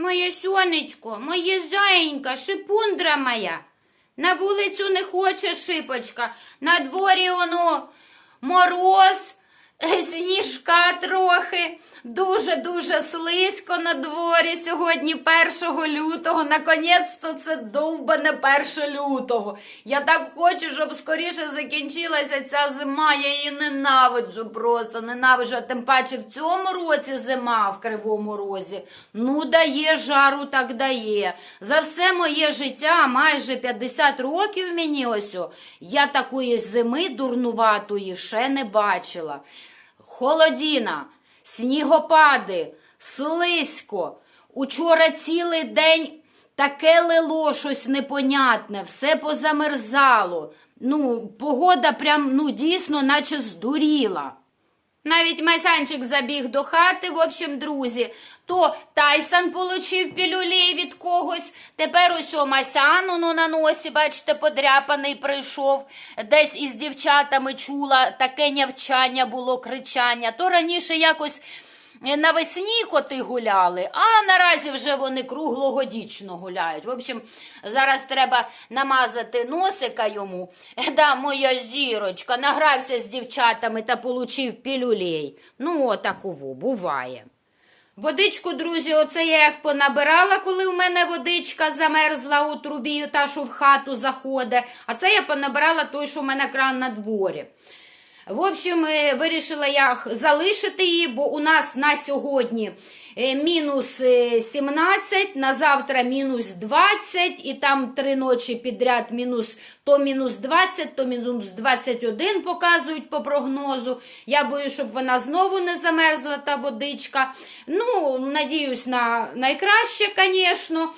Моє сонечко, моє зайенька, шипундра моя. На вулицю не хоче шипочка. На дворі воно мороз, сніжка трохи. Дуже-дуже слизько на дворі сьогодні 1 лютого. Наконець-то це довбане 1 лютого. Я так хочу, щоб скоріше закінчилася ця зима. Я її ненавиджу просто, ненавиджу. А тим паче в цьому році зима в Кривому Розі. Ну, дає жару, так дає. За все моє життя, майже 50 років мені ось, я такої зими дурнуватої ще не бачила. Холодіна, снігопади, слизько. Учора цілий день таке лило щось непонятне, все позамерзало. Ну, погода прям, ну, дійсно, наче здуріла. Навіть Майсанчик забіг до хати, в общем, друзі. То Тайсон получив пілюлей від когось. Тепер ось Масян ну, на носі, бачите, подряпаний прийшов. Десь із дівчатами чула таке нявчання було, кричання. То раніше якось е, навесні коти гуляли, а наразі вже вони круглогодічно гуляють. В общем, зараз треба намазати носика йому. Е, Да, моя зірочка, награвся з дівчатами та получив пілюлей. Ну, отаково, буває. Водичку, друзі, оце я як понабирала, коли в мене водичка замерзла у трубі, та що в хату заходить. А це я понабирала той, що в мене кран на дворі. В общем, е, вирішила я залишити її, бо у нас на сьогодні мінус е, 17, на завтра мінус 20, і там три ночі підряд мінус то мінус 20, то мінус 21 показують по прогнозу. Я боюсь, щоб вона знову не замерзла, та водичка. Ну, надіюсь на найкраще, звісно.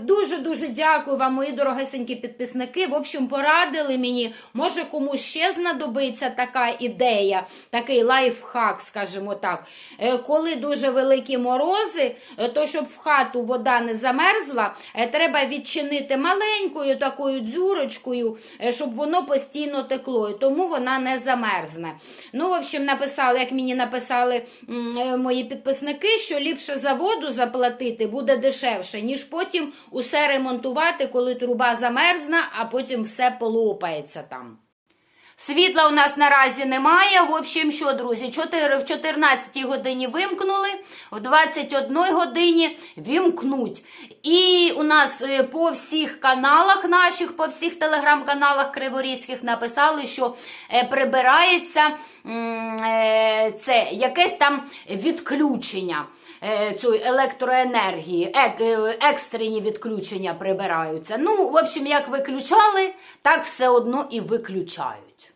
Дуже-дуже дякую вам, мої дорогесенькі підписники. В общем, порадили мені, може комусь ще знадобиться така ідея, такий лайфхак, скажімо так. Е, Коли дуже великі морози, е, то щоб в хату вода не замерзла, е, треба відчинити маленькою такою дзюрочкою, е, щоб воно постійно текло, тому вона не замерзне. Ну, в общем, написали, як мені написали мої підписники, що ліпше за воду заплатити буде дешевше, ніж потім усе ремонтувати, коли труба замерзне, а потім все полопається там. Світла у нас наразі немає. В общем, що, друзі, 4, в 14 годині вимкнули, в 21 годині вімкнуть. І у нас е, по всіх каналах наших, по всіх телеграм-каналах криворізьких написали, що е, прибирається е, це якесь там відключення цієї електроенергії, е, екстрені відключення прибираються. Ну, в общем, як виключали, так все одно і виключають.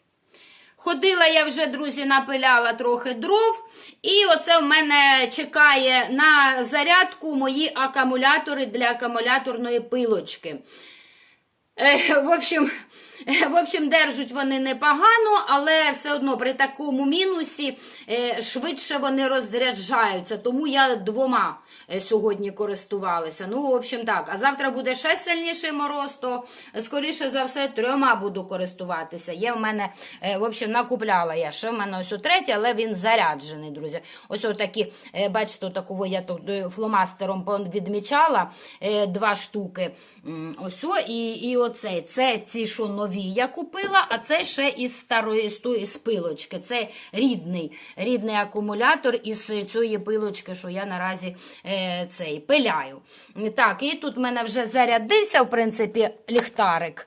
Ходила я вже, друзі, напиляла трохи дров, і оце в мене чекає на зарядку мої акумулятори для акумуляторної пилочки. Е, В общем, е, в общем, держать вони непогано, але все одно при такому мінусі е, швидше вони розряджаються. Тому я двома сьогодні користувалася. Ну, в общем, так. А завтра буде ще сильніший мороз, то скоріше за все трьома буду користуватися. Є в мене, в общем, накупляла я. Ще в мене ось у третій, але він заряджений, друзі. Ось отакі, бачите, такого я тут фломастером відмічала два штуки. Ось і, і оцей. Це ці, що нові я купила, а це ще із старої з тої пилочки. Це рідний, рідний акумулятор із цієї пилочки, що я наразі е, цей пиляю. Так, і тут в мене вже зарядився, в принципі, ліхтарик.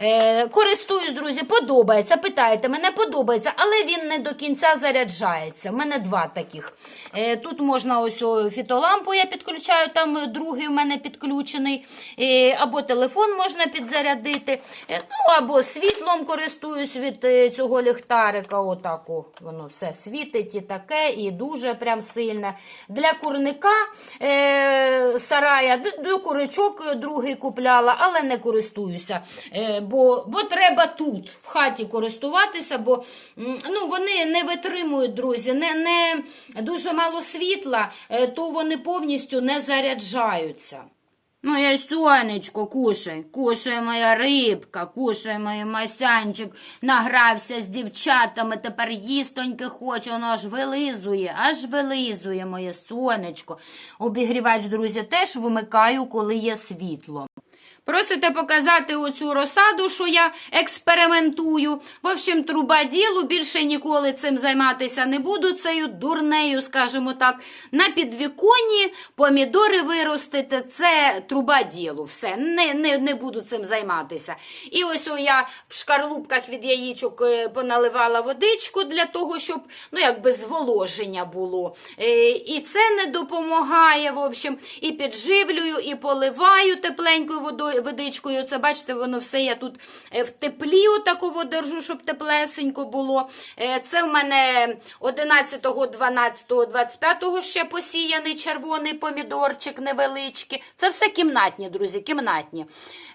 Е, користуюсь, друзі, подобається. Питаєте, мене подобається, але він не до кінця заряджається. У мене два таких. Е, тут можна ось о, фітолампу я підключаю, там другий у мене підключений, е, або телефон можна підзарядити, е, ну або світлом користуюсь від е, цього ліхтарика. Отако воно все світить і таке, і дуже прям сильне. Для курника е, сарая, до куричок другий купляла, але не користуюся. Е, бо, бо треба тут, в хаті користуватися, бо ну, вони не витримують, друзі, не, не дуже мало світла, е, то вони повністю не заряджаються. Моє сонечко, кушай, кушай моя рибка, кушай моє масянчик, награвся з дівчатами, тепер їстоньки хоче, воно аж вилизує, аж вилизує моє сонечко. Обігрівач, друзі, теж вимикаю, коли є світло. Просите показати оцю розсаду, що я експериментую. В общем, труба ділу, більше ніколи цим займатися не буду. Цією дурнею, скажімо так. На підвіконні помідори виростити це труба ділу. Все, не, не, не буду цим займатися. І ось о, я в шкарлупках від яєчок е, поналивала водичку для того, щоб ну, якби зволоження було. Е, І це не допомагає. В общем, і підживлюю, і поливаю тепленькою водою, водичкою. Це бачите, воно все я тут е, в теплі отакого держу, щоб теплесенько було. Е, Це в мене 11, 12, 25 ще посіяний червоний помідорчик невеличкий. Це все кімнатні, друзі, кімнатні.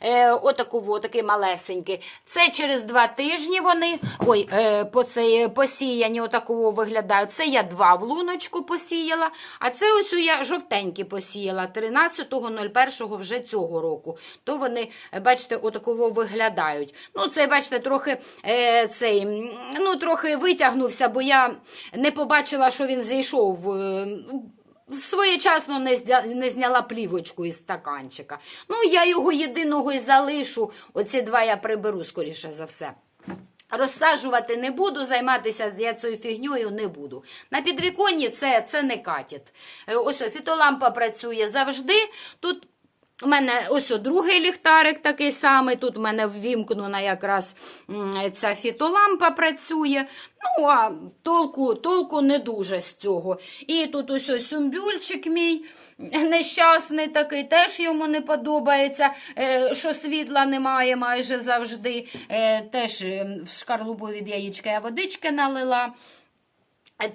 Е, Отаку, такий малесенький. Це через два тижні вони ой, е, по цей, посіяні отакого виглядають. Це я два в луночку посіяла, а це ось я жовтенькі посіяла 13.01 вже цього року. То вони, е, бачите, отакого виглядають. Ну, це, бачите, трохи е, цей, ну, трохи витягнувся, бо я не побачила, що він зійшов. е, Своєчасно не, зня- не зняла плівочку із стаканчика. Ну, я його єдиного й залишу. Оці два я приберу, скоріше за все. Розсаджувати не буду, займатися я цією фігньою не буду. На підвіконні це, це не катіт. Е, Ось фітолампа працює завжди. Тут у мене ось о, другий ліхтарик такий самий. Тут у мене ввімкнена якраз ця фітолампа працює. Ну, а толку, толку не дуже з цього. І тут ось ось сумбюльчик мій нещасний такий, теж йому не подобається, е, що світла немає майже завжди. Е, Теж е, в шкарлупу від яєчка я водички налила.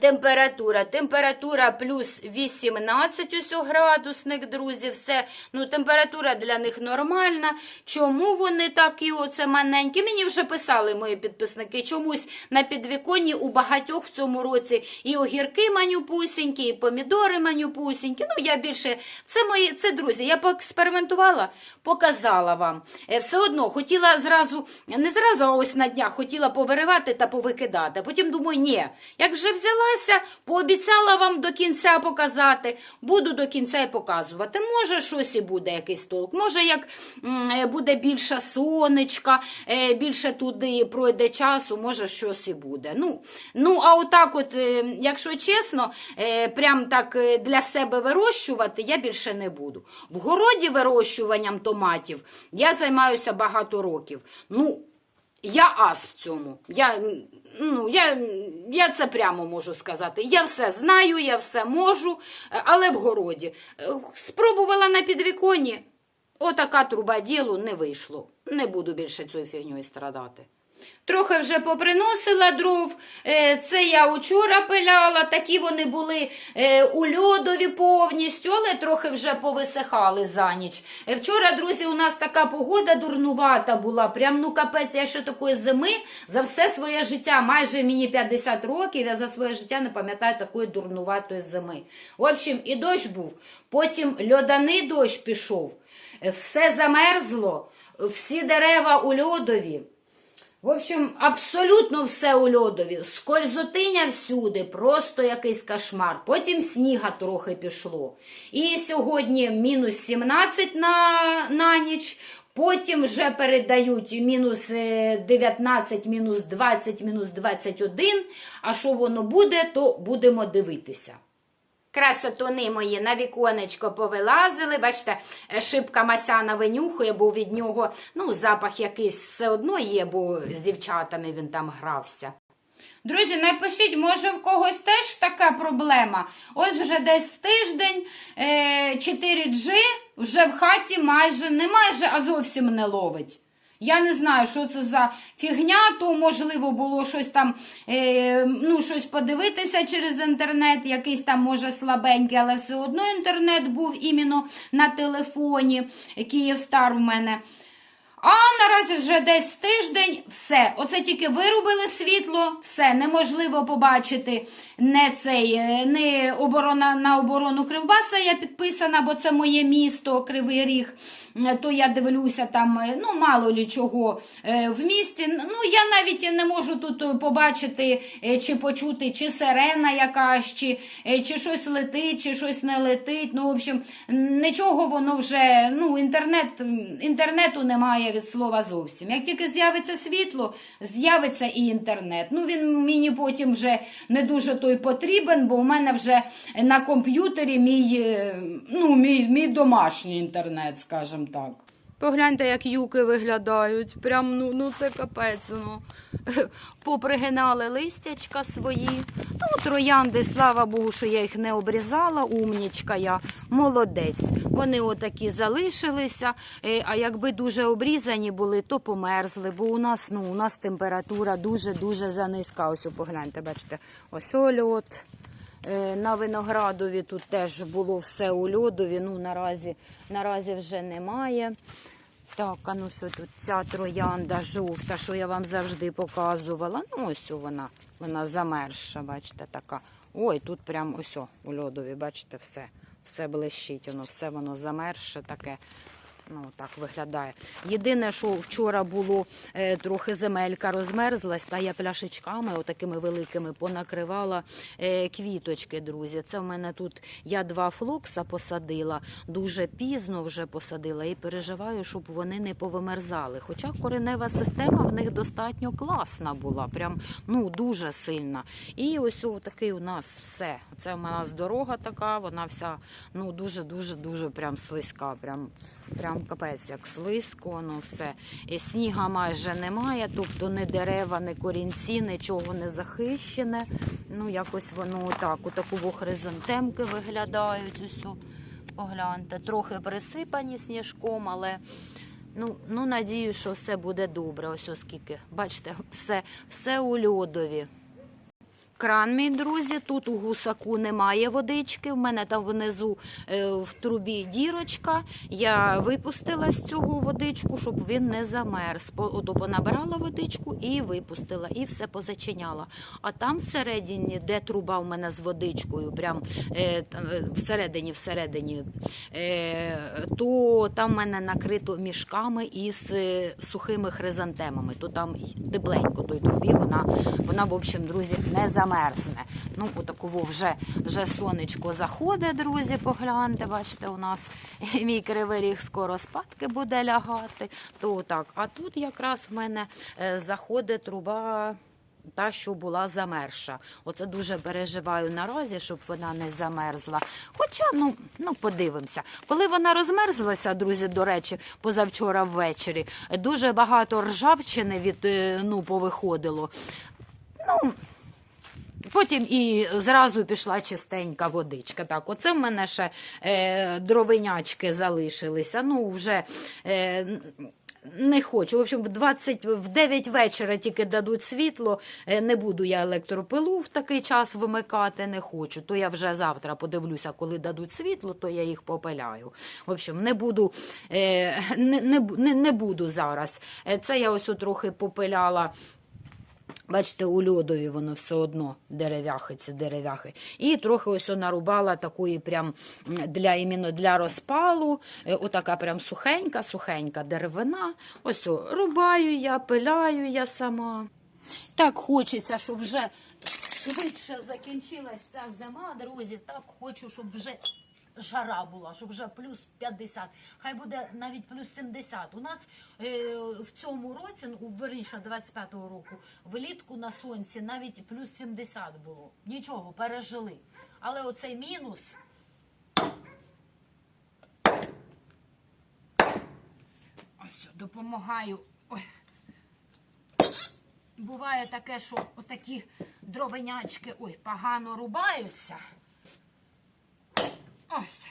Температура. Температура плюс 18 ось градусник, друзі, все. Ну, температура для них нормальна. Чому вони такі оце маленькі? Мені вже писали мої підписники. Чомусь на підвіконні у багатьох в цьому році і огірки манюпусінькі, і помідори манюпусінькі. Ну, я більше, це мої, це друзі, я поекспериментувала, показала вам. Е, Все одно хотіла зразу, не зразу, а ось на днях хотіла повиривати та повикидати. Потім думаю, ні, як вже взялася, пообіцяла вам до кінця показати, буду до кінця і показувати. Може, щось і буде якийсь толк. Може, як е, буде більше сонечка, е, більше туди пройде часу, може, щось і буде. Ну, ну а отак, от, е, якщо чесно, прям так для себе вирощувати я більше не буду. В городі вирощуванням томатів я займаюся багато років. Ну, я ас в цьому. Я, ну, я, я це прямо можу сказати. Я все знаю, я все можу, е, але в городі. Е, Спробувала на підвіконні. Отака труба ділу не вийшло. Не буду більше цією фігньою страдати. Трохи вже поприносила дров. Е, Це я учора пиляла, такі вони були е, у льодові повністю, але трохи вже повисихали за ніч. Е, Вчора, друзі, у нас така погода дурнувата була. Прям ну капець, я ще такої зими за все своє життя, майже мені 50 років, я за своє життя не пам'ятаю такої дурнуватої зими. В общем, і дощ був, потім льоданий дощ пішов, все замерзло, всі дерева у льодові. В общем, абсолютно все у льодові. Скользотиня всюди, просто якийсь кошмар. Потім сніга трохи пішло. І сьогодні мінус 17 на, на ніч. Потім вже передають мінус е, 19, мінус 20, мінус 21. А що воно буде, то будемо дивитися. Красотуни мої на віконечко повилазили. Бачите, е, шибка масяна винюхує, бо від нього ну, запах якийсь все одно є, бо з дівчатами він там грався. Друзі, напишіть, може в когось теж така проблема. Ось вже десь тиждень е, 4G вже в хаті майже не майже, а зовсім не ловить. Я не знаю, що це за фігня, то можливо було щось там, е, ну, щось подивитися через інтернет, якийсь там, може, слабенький, але все одно інтернет був іменно на телефоні. Київстар у мене. А наразі вже десь тиждень все. Оце тільки вирубили світло, все неможливо побачити. Не цей, е, не оборона на оборону Кривбаса я підписана, бо це моє місто, Кривий Ріг. Е, То я дивлюся там, е, ну мало лі чого е, в місті. Ну я навіть не можу тут побачити чи почути, чи сирена якась, чи, чи щось летить, чи щось не летить. Ну, в общем, нічого воно вже, ну, інтернет, інтернету немає від слова зовсім. Як тільки з'явиться світло, з'явиться і інтернет. Ну, він мені потім вже не дуже той потрібен, бо в мене вже на комп'ютері мій, ну, мій, мій домашній інтернет, скажімо так. Погляньте, як юки виглядають. Прям, ну, ну це капець. Ну. Попригинали листячка свої. Ну, троянди, слава Богу, що я їх не обрізала. Умнічка я, молодець. Вони отакі залишилися. Е, А якби дуже обрізані були, то померзли. Бо у нас, ну, у нас температура дуже-дуже занизька. Ось погляньте, бачите, ось льот. Е, На виноградові тут теж було все у льодові. Ну, наразі, наразі вже немає. Так, а ну що тут ця троянда жовта, що я вам завжди показувала. Ну, ось вона, вона замерзша, бачите, така. Ой, тут прям ось у льодові, бачите, все. Все блищить, воно, все воно замерзше таке. Ну, так виглядає. Єдине, що вчора було е, трохи земелька розмерзлась, та я пляшечками, отакими великими, понакривала е, квіточки, друзі. Це в мене тут я два флокса посадила, дуже пізно вже посадила і переживаю, щоб вони не повимерзали. Хоча коренева система в них достатньо класна була, прям ну дуже сильна. І ось такий у нас все. Це в нас дорога така, вона вся ну дуже дуже дуже прям слизька. Прям прям капець, як слизько, ну все. І сніга майже немає, тобто не дерева, не корінці, нічого не захищене. Ну, якось воно отак, у таку хризантемки виглядають. О, погляньте, трохи присипані сніжком, але. Ну, ну надію, що все буде добре. Ось оскільки. Бачите, все, все у льодові. Кран, мій друзі, тут у гусаку немає водички. В мене там внизу е, в трубі дірочка. Я випустила з цього водичку, щоб він не замерз. Ото понабирала водичку і випустила, і все позачиняла. А там всередині, де труба в мене з водичкою, прям е, е, всередині, всередині, то там в мене накрито мішками із сухими хризантемами. То там тепленько той трубі, вона, вона в общем, друзі, не замерзне. Ну, отаково вже, вже сонечко заходить, друзі, погляньте, бачите, у нас мій кривий ріг скоро спадки буде лягати. То так. А тут якраз в мене е, заходить труба. Та, що була замерша. Оце дуже переживаю наразі, щоб вона не замерзла. Хоча, ну, ну подивимося. Коли вона розмерзлася, друзі, до речі, позавчора ввечері, дуже багато ржавчини від е, ну, повиходило. Ну, Потім і зразу пішла чистенька водичка. Так, оце в мене ще е, дровинячки залишилися. Ну, вже е, не хочу. В общем, в 20, в 9 вечора тільки дадуть світло. Е, не буду я електропилу в такий час вимикати, не хочу. То я вже завтра подивлюся, коли дадуть світло, то я їх попиляю. В общем, не буду, е, не, не, не, не буду зараз. Е, Це я ось трохи попиляла. Бачите, у льодові воно все одно дерев'яхи, ці дерев'яхи. І трохи ось нарубала такої прям для іменно для розпалу. Е, Отака прям сухенька, сухенька деревина. Ось рубаю я, пиляю я сама. Так хочеться, щоб вже швидше закінчилась ця зима, друзі. Так хочу, щоб вже жара була, щоб вже плюс 50. Хай буде навіть плюс 70. У нас е, в цьому році, ну, верніше 25-го року, влітку на сонці навіть плюс 70 було. Нічого, пережили. Але оцей мінус. Ось, допомагаю. Ой. Буває таке, що отакі дровенячки ой, погано рубаються. Ось.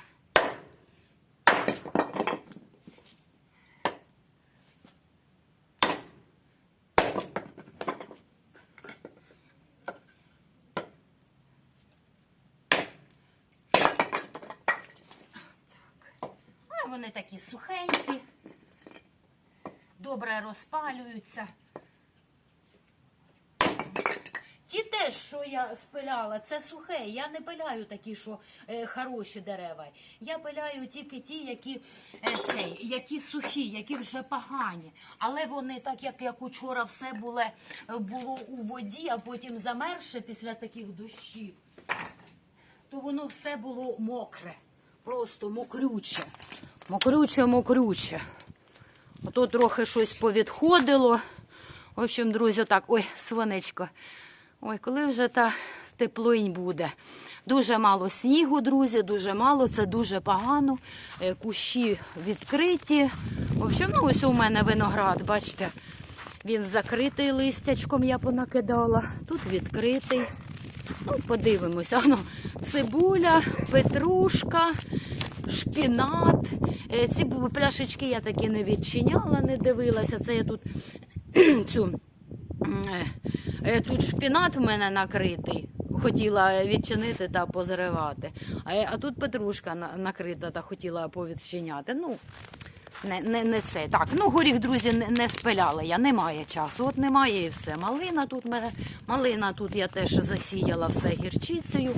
Вони такі сухенькі. добре розпалюються. Теж, що я спиляла, це сухе. Я не пиляю такі, що е, хороші дерева. Я пиляю тільки ті, які, е, цей, які сухі, які вже погані. Але вони, так як, як учора все було, було у воді, а потім замерше після таких дощів, то воно все було мокре. Просто мокрюче. Мокрюче, мокрюче. Ото трохи щось повідходило. В общем, друзі, так, ой, сонечко. Ой, коли вже та теплинь буде. Дуже мало снігу, друзі, дуже мало, це дуже погано. Е, Кущі відкриті. В общем, ну ось у мене виноград, бачите, він закритий листячком, я понакидала. Тут відкритий. Ну, подивимося. Ну, цибуля, петрушка, шпінат. Е, Ці пляшечки я такі не відчиняла, не дивилася. Це я тут цю. Е, е, Тут шпінат в мене накритий. Хотіла відчинити та позривати. А, е, а тут петрушка на- накрита та хотіла повідчиняти. Ну, не, не, не це. Так, ну горіх, друзі, не, не спиляла я, немає часу. От немає і все. Малина тут мене, малина тут я теж засіяла все гірчицею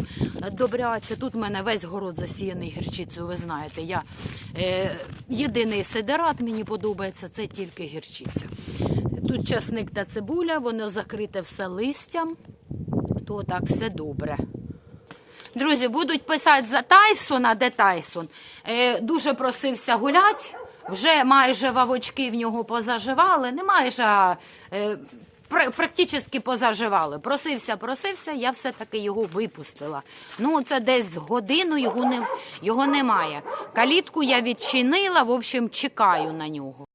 добряче. Тут в мене весь город засіяний гірчицею, ви знаєте. Я, е, єдиний сидерат мені подобається, це тільки гірчиця. Тут часник та цибуля, воно закрите все листям, то так все добре. Друзі, будуть писати за Тайсона, де Тайсон. Е, дуже просився гулять. Вже майже вавочки в нього позаживали. Не майже, е, пр- практично позаживали. Просився, просився, я все-таки його випустила. Ну, це десь годину його, не, його немає. Калітку я відчинила, в общем, чекаю на нього.